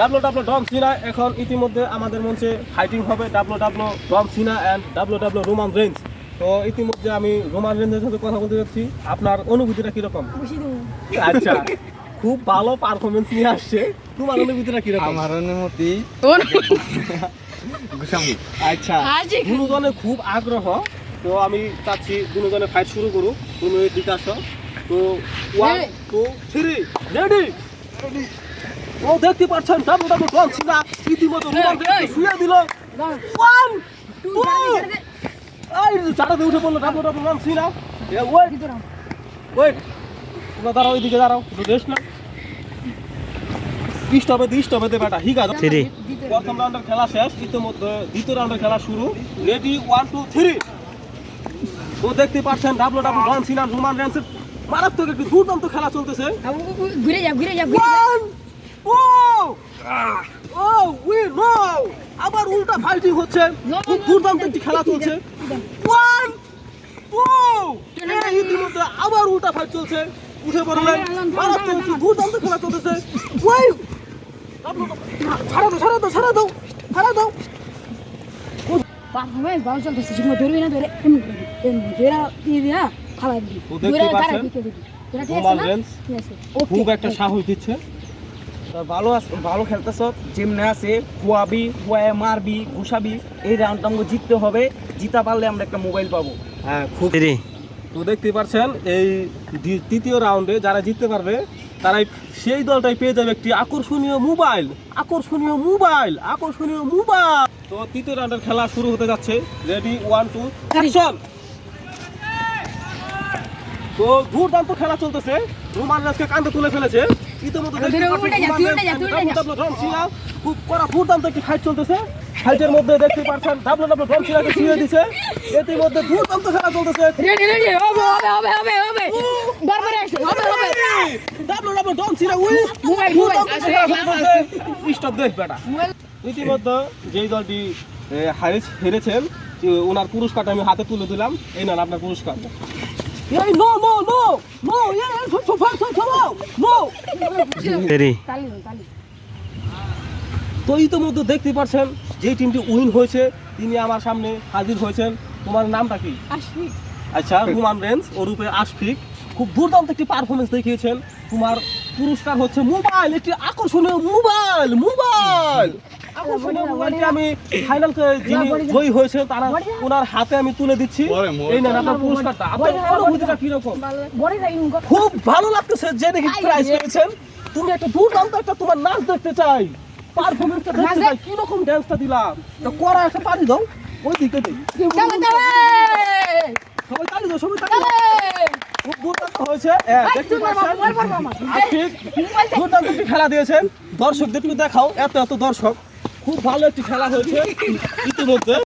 ডাবলো double John সিনা এখন ইতিমধ্যে আমাদের মঞ্চে ফাইটিং হবে double double John Cena and double double Roman Reigns. তো ইতিমধ্যে আমি রোমান রেঞ্জের সাথে কথা বলতে যাচ্ছি। আপনার অনুভূতিটা কীরকম? আচ্ছা খুব ভালো পারফরমেন্স নিয়ে আসছে। তোমার অনুভূতিটা কীরকম? আমার অনুমতি আচ্ছা দুজনে খুব আগ্রহ। তো আমি চাচ্ছি দুজনে ফাইট শুরু করুক। তুমি দিকে আসো। তো ওয়ান টু থ্রি রেডি ও দেখতে পাচ্ছেন ডাবল ডাবল ডন সিনা ইতিমধ্যে রেঞ্জকে শুয়ে দিল। One two. এই চাটাতে উঠে পড়ল double double John Cena wait. Wait তোমরা দাঁড়াও ওইদিকে দাঁড়াও। একটু রেস্ট না স্টপে দি স্টপে দে বেটা আছে ভিতরে। প্রথম রাউন্ডের খেলা শেষ ইতিমধ্যে দ্বিতীয় রাউন্ডের খেলা শুরু। Ready one two three. তো দেখতে পাচ্ছেন ডাবলো ডাবল ডন সিনা রোমান রেন্সের মারাত্মক একটি দুর্দান্ত খেলা চলতেছে। ঘুরে যা ঘুরে যা ঘুরে যা ও! ও উই নো আবার উল্টা ফাইটিং হচ্ছে। খুব দুর্দান্ত একটি খেলা চলছে। ওয়ান ইতিমধ্যে আবার উল্টা ফাইট চলছে। উঠে পড়লেন। মারাত্মক একটি দুর্দান্ত খেলা চলতেছে। ওই ছাড়া দাও ছাড়া দাও ছাড়া দাও ছাড়া দাও। পারফরমেন্স ভালো চলতেছে ঠিক ধরবি না ধরে এমনি করবি, এমনি ধরে দিয়ে দিয়া খালা দিবি। ও ধরে তারা দিকে দিবি। তোরা ঠিক রোমান আছে না? রেঞ্জ ঠিক আছে খুব একটা সাহস দিচ্ছে। ভালো আছ- ভালো খেলতেছ। যেমনে আছে খুয়াবি খুয়ায় মারবি ঘুষাবি এই রাউন্ডটা আমাকে জিততে হবে। জিতা পারলে আমরা একটা মোবাইল পাবো। হ্যাঁ খুব তো দেখতে পাচ্ছেন এই তৃতীয় রাউন্ডে যারা জিততে পারবে তারাই সেই দলটাই পেয়ে যাবে একটি আকর্ষণীয় মোবাইল আকর্ষণীয় মোবাইল আকর্ষণীয় মোবাইল তো তৃতীয় রাউন্ডের খেলা শুরু হতে যাচ্ছে। রেডি ওয়ান টু অ্যাকশন তো দুর্দান্ত খেলা চলতেছে। রোমান রাজকে কান্দে তুলে ফেলেছে। ইতিমধ্যে খুব কড়া একটি ফাইট চলতেছে। ফাইটের মধ্যে দেখতে পাচ্ছেন ডাবল ডাবল ড্রাম দিছে। দুর্দান্ত খেলা চলতেছে। ডাবল ডাবল উই স্টপ দেখ বেটা। যেই দলটি এ, হারিস- হেরেছেন ওনার পুরস্কারটা আমি হাতে তুলে দিলাম। এই নেন আপনার পুরস্কার। এই নো নো নো নো এই সব সব সব সব নো। তালি তো ইতিমধ্যে দেখতে পাচ্ছেন যেই টিমটি উইন হয়েছে তিনি আমার সামনে হাজির হয়েছেন। তোমার নামটা কি? আচ্ছা রুমান রেঞ্জ ওরূপে আশফিক। খুব দুর্দান্ত একটি পারফরমেন্স দেখিয়েছেন। তোমার পুরস্কার হচ্ছে মোবাইল একটি আকর্ষণীয় মোবাইল মোবাইল! আমি ফাইনাল যিনি জয়ী হয়েছে তারা ওনার হাতে আমি তুলে দিচ্ছি। এই নেন আপনার পুরস্কারটা। আপনার অনুভূতিটা কীরকম? বড় যাই উনকো খুব ভালো লাগতেছে যে দেখি প্রাইজ পেয়েছেন। তুমি একটা দুর্দান্ত একটা তোমার নাচ দেখতে চাই। পারফরমেন্সটা দেখতে চাই। কি রকম দিলাম? তো করা একটা পারি দাও ওই দিকে দিই। চালে চালে সবাই তালি দাও সবাই তালি খুব দুর্দান্ত হয়েছে। হ্যাঁ, দেখতে পাচ্ছেন? দুর্দান্ত খেলা দিয়েছেন। দর্শকদের একটু দেখাও এত এত দর্শক। খুব ভালো একটি খেলা হয়েছে। ইতিমধ্যে।